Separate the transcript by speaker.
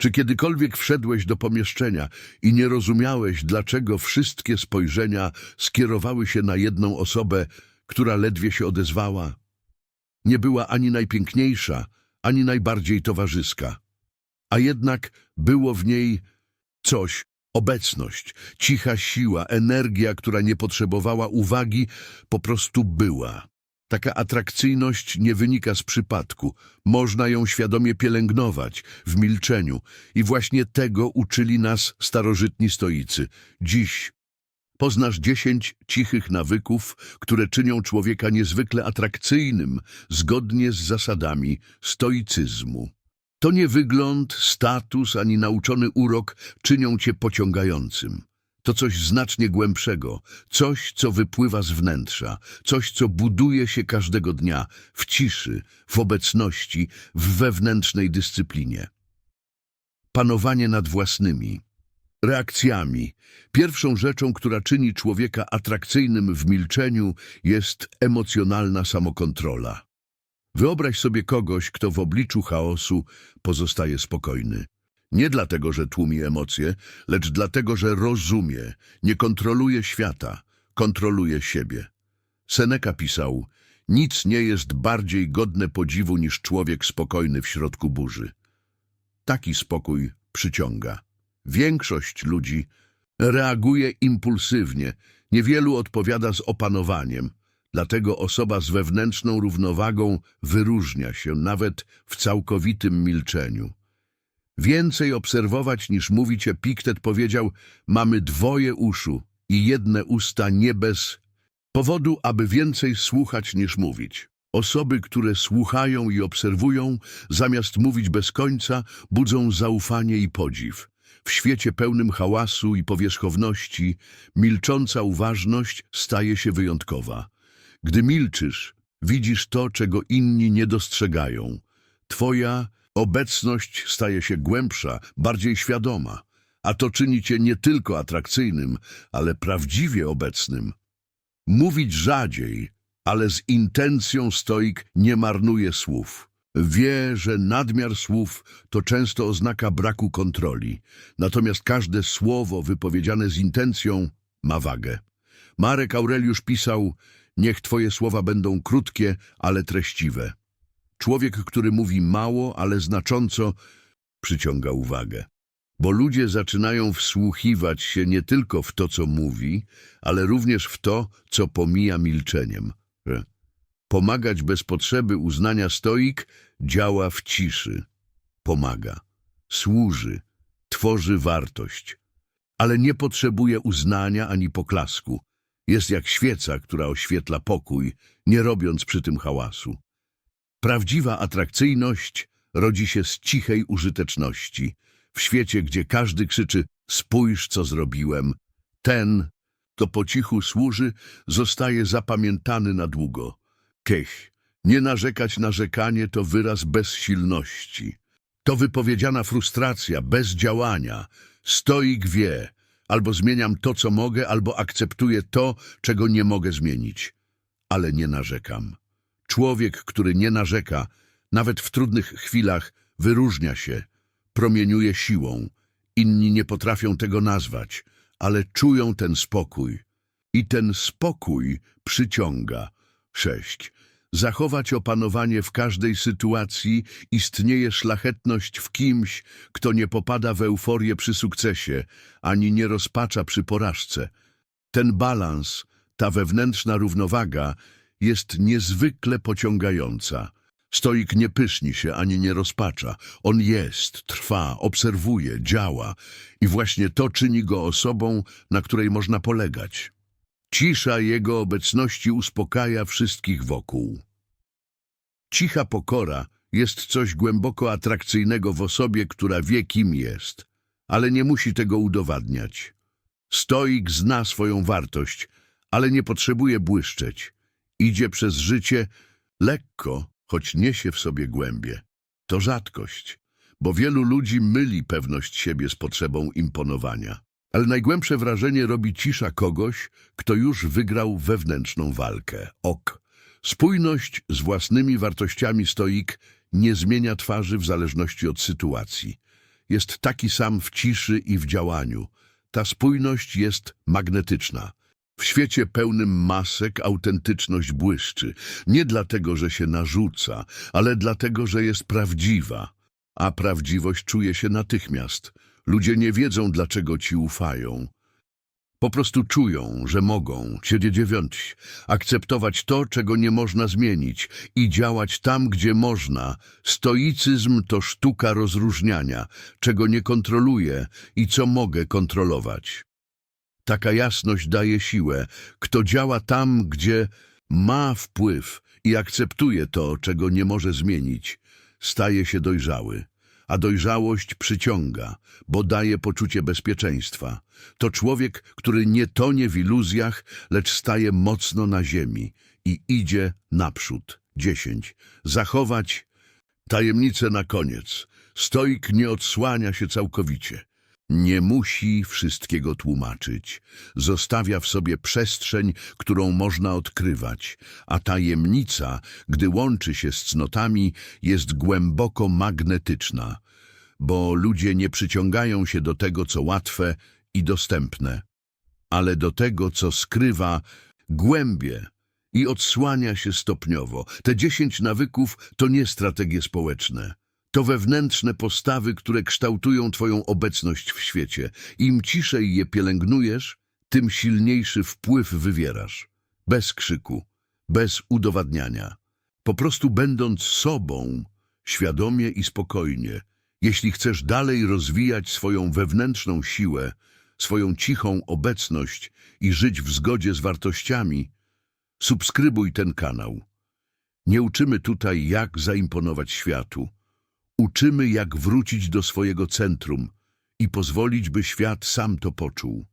Speaker 1: Czy kiedykolwiek wszedłeś do pomieszczenia i nie rozumiałeś, dlaczego wszystkie spojrzenia skierowały się na jedną osobę, która ledwie się odezwała? Nie była ani najpiękniejsza, ani najbardziej towarzyska. A jednak było w niej coś, obecność, cicha siła, energia, która nie potrzebowała uwagi, po prostu była. Taka atrakcyjność nie wynika z przypadku. Można ją świadomie pielęgnować w milczeniu. I właśnie tego uczyli nas starożytni stoicy. Dziś poznasz dziesięć cichych nawyków, które czynią człowieka niezwykle atrakcyjnym, zgodnie z zasadami stoicyzmu. To nie wygląd, status ani nauczony urok czynią cię pociągającym. To coś znacznie głębszego, coś, co wypływa z wnętrza, coś, co buduje się każdego dnia, w ciszy, w obecności, w wewnętrznej dyscyplinie. Panowanie nad własnymi reakcjami. Pierwszą rzeczą, która czyni człowieka atrakcyjnym w milczeniu, jest emocjonalna samokontrola. Wyobraź sobie kogoś, kto w obliczu chaosu pozostaje spokojny. Nie dlatego, że tłumi emocje, lecz dlatego, że rozumie, nie kontroluje świata, kontroluje siebie. Seneca pisał, nic nie jest bardziej godne podziwu niż człowiek spokojny w środku burzy. Taki spokój przyciąga. Większość ludzi reaguje impulsywnie, niewielu odpowiada z opanowaniem. Dlatego osoba z wewnętrzną równowagą wyróżnia się nawet w całkowitym milczeniu. Więcej obserwować niż mówić, Epiktet powiedział, mamy dwoje uszu i jedne usta nie bez powodu, aby więcej słuchać niż mówić. Osoby, które słuchają i obserwują, zamiast mówić bez końca, budzą zaufanie i podziw. W świecie pełnym hałasu i powierzchowności, milcząca uważność staje się wyjątkowa. Gdy milczysz, widzisz to, czego inni nie dostrzegają. Twoja obecność staje się głębsza, bardziej świadoma, a to czyni cię nie tylko atrakcyjnym, ale prawdziwie obecnym. Mówić rzadziej, ale z intencją stoik nie marnuje słów. Wie, że nadmiar słów to często oznaka braku kontroli, natomiast każde słowo wypowiedziane z intencją ma wagę. Marek Aureliusz pisał, niech twoje słowa będą krótkie, ale treściwe. Człowiek, który mówi mało, ale znacząco, przyciąga uwagę. Bo ludzie zaczynają wsłuchiwać się nie tylko w to, co mówi, ale również w to, co pomija milczeniem. Że Pomagać bez potrzeby uznania stoik działa w ciszy. Pomaga, służy, tworzy wartość, ale nie potrzebuje uznania ani poklasku. Jest jak świeca, która oświetla pokój, nie robiąc przy tym hałasu. Prawdziwa atrakcyjność rodzi się z cichej użyteczności. W świecie, gdzie każdy krzyczy spójrz, co zrobiłem, ten, kto po cichu służy, zostaje zapamiętany na długo. Kech, nie narzekać narzekanie to wyraz bezsilności. To wypowiedziana frustracja, bez działania. Stoik wie, albo zmieniam to, co mogę, albo akceptuję to, czego nie mogę zmienić. Ale nie narzekam. Człowiek, który nie narzeka, nawet w trudnych chwilach, wyróżnia się, promieniuje siłą. Inni nie potrafią tego nazwać, ale czują ten spokój. I ten spokój przyciąga. 6. Zachować opanowanie w każdej sytuacji istnieje szlachetność w kimś, kto nie popada w euforię przy sukcesie, ani nie rozpacza przy porażce. Ten balans, ta wewnętrzna równowaga jest niezwykle pociągająca. Stoik nie pyszni się ani nie rozpacza. On jest, trwa, obserwuje, działa i właśnie to czyni go osobą, na której można polegać. Cisza jego obecności uspokaja wszystkich wokół. Cicha pokora jest coś głęboko atrakcyjnego w osobie, która wie, kim jest, ale nie musi tego udowadniać. Stoik zna swoją wartość, ale nie potrzebuje błyszczeć. Idzie przez życie lekko, choć niesie w sobie głębie. To rzadkość, bo wielu ludzi myli pewność siebie z potrzebą imponowania. Ale najgłębsze wrażenie robi cisza kogoś, kto już wygrał wewnętrzną walkę. Ok. Spójność z własnymi wartościami stoik nie zmienia twarzy w zależności od sytuacji. jest taki sam w ciszy i w działaniu. Ta spójność jest magnetyczna. W świecie pełnym masek autentyczność błyszczy. Nie dlatego, że się narzuca, ale dlatego, że jest prawdziwa. A prawdziwość czuje się natychmiast. Ludzie nie wiedzą, dlaczego ci ufają. Po prostu czują, że mogą, ciebie dziewiąć, akceptować to, czego nie można zmienić i działać tam, gdzie można. Stoicyzm to sztuka rozróżniania, czego nie kontroluję i co mogę kontrolować. Taka jasność daje siłę. Kto działa tam, gdzie ma wpływ i akceptuje to, czego nie może zmienić, staje się dojrzały. A dojrzałość przyciąga, bo daje poczucie bezpieczeństwa. To człowiek, który nie tonie w iluzjach, lecz staje mocno na ziemi i idzie naprzód. 10. Zachować tajemnicę na koniec. Stoik nie odsłania się całkowicie. Nie musi wszystkiego tłumaczyć. Zostawia w sobie przestrzeń, którą można odkrywać, a tajemnica, gdy łączy się z cnotami, jest głęboko magnetyczna, bo ludzie nie przyciągają się do tego, co łatwe i dostępne, ale do tego, co skrywa głębie i odsłania się stopniowo. Te dziesięć nawyków to nie strategie społeczne. To wewnętrzne postawy, które kształtują Twoją obecność w świecie. Im ciszej je pielęgnujesz, tym silniejszy wpływ wywierasz. Bez krzyku, bez udowadniania. Po prostu będąc sobą, świadomie i spokojnie. Jeśli chcesz dalej rozwijać swoją wewnętrzną siłę, swoją cichą obecność i żyć w zgodzie z wartościami, subskrybuj ten kanał. Nie uczymy tutaj, jak zaimponować światu. Uczymy, jak wrócić do swojego centrum i pozwolić, by świat sam to poczuł.